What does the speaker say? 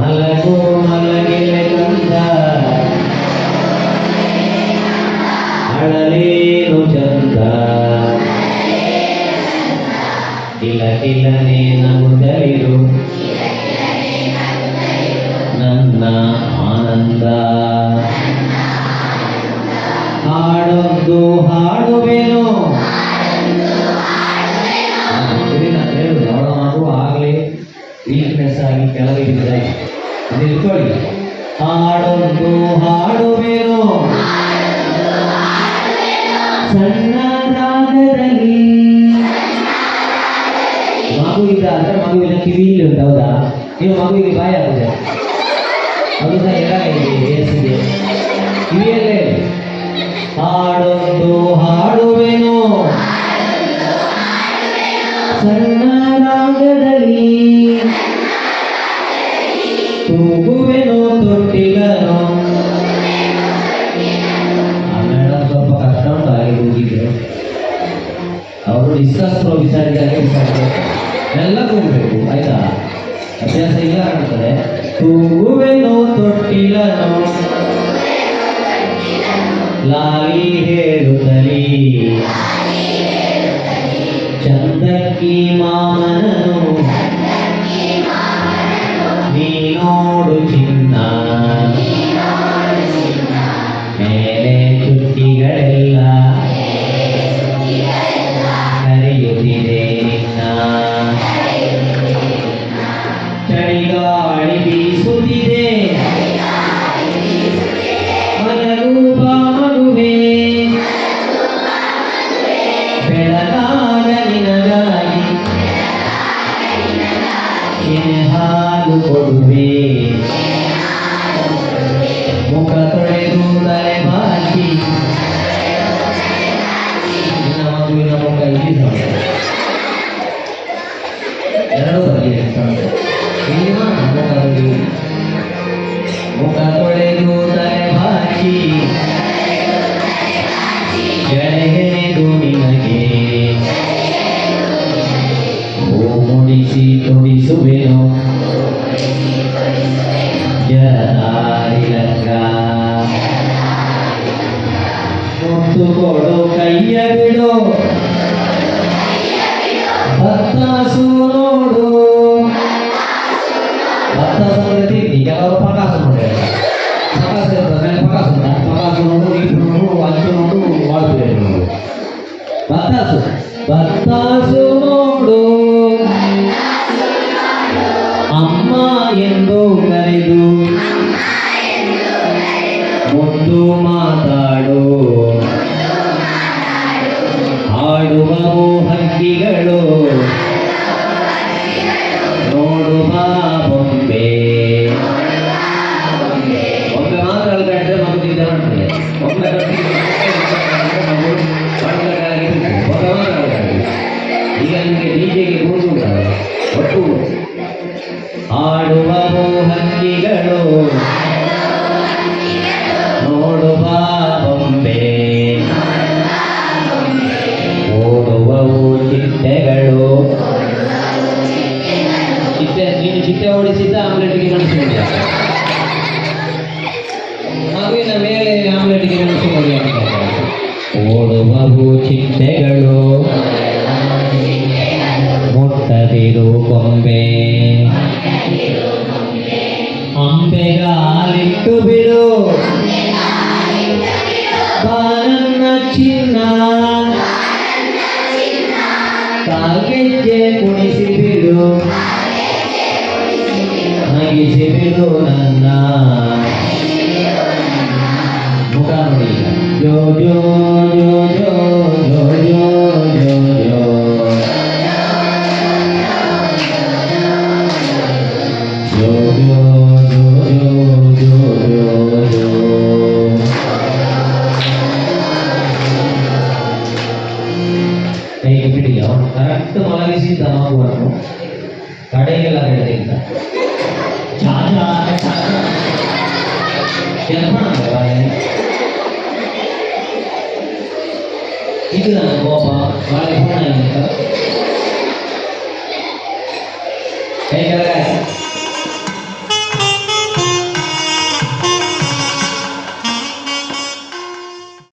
ಮಲಗು ಮಲಗಿಲೆ ಕಂದ ಅಳಲೇನು ಚಂದ. ಕಿಲ ಕಿಲನೆ ನಗುತ್ತಲಿರು ನನ್ನ ಆನಂದ. ಹಾಡೊಂದು ಹಾಡುವೆನು. ವೀಕ್ನೆಸ್ ಆಗಿ ಬಿದ್ದಾಯ್ತು ಅದು ಇಟ್ಕೊಳ್ಳಿ. ಹಾಡೊಂದು ಹಾಡುವೆನು ಸಣ್ಣ ರಾಗದಲ್ಲಿ ಇದ್ದಾದ್ರೆ ಮಗುವಿನ ಕಿವಿಯಲ್ಲಿ ಉಂಟು, ಹೌದಾ? ನೀವು ಮಗುವಿಗೆ ಬಾಯ ಆಗಿದೆ ಅದು ಸಹ ಇದೆ ಏಸಿದೆ ಕಿವಿಯಲ್ಲೇ. ಹಾಡೊಂದು ಹಾಡುವೆನು ಸಣ್ಣ ರಾಗದಲ್ಲಿ ಡಿಸ್ಕಸ್ರೋ ವಿಚಾರಿದಾಗ ಎಲ್ಲ ಹೋಗಬೇಕು ಆಯ್ತಾ ಅಭ್ಯಾಸ ಇಲ್ಲ ಕಾಣ್ತದೆ ಹೂವೆನೋ ತೊಟ್ಟಿಲನೋ ಲಾಲಿ ಹೇಳುತ್ತಲಿ, ಚಂದಕ್ಕಿ ಮಾಮನನು, ನೀ ನೋಡುತ್ತಿ బత్తాసు బత్తాసుడు అమ్మ ఎందు కలిదు ಓಡುವವು ಚಿಟ್ಟೆಗಳು ಮುಟ್ಟದಿರು ಕೊಂಬೆ ಅಂಬೆಗಾಲಿಟ್ಟು ಬಿಡು ಬಾನನ್ನ ಚಿನ್ನ ಕಾಲ್ಗೆಜ್ಜೆ ಕುಣಿಸಿ ಬಿಡು ನಗಿಸಿ ಬಿಡು ನನ್ನ ಕರೆಕ್ಟ್ ಮಲಗಿಸಿದ್ದ ನಾವು ಕಡೆಗೆಲ್ಲ ಕಡೆಯಿಂದ ಜಾಜ ಜಾಜ இதுக்கு நாங்கள் போப்பா நாளைக்கு போனால் எங்களுக்கு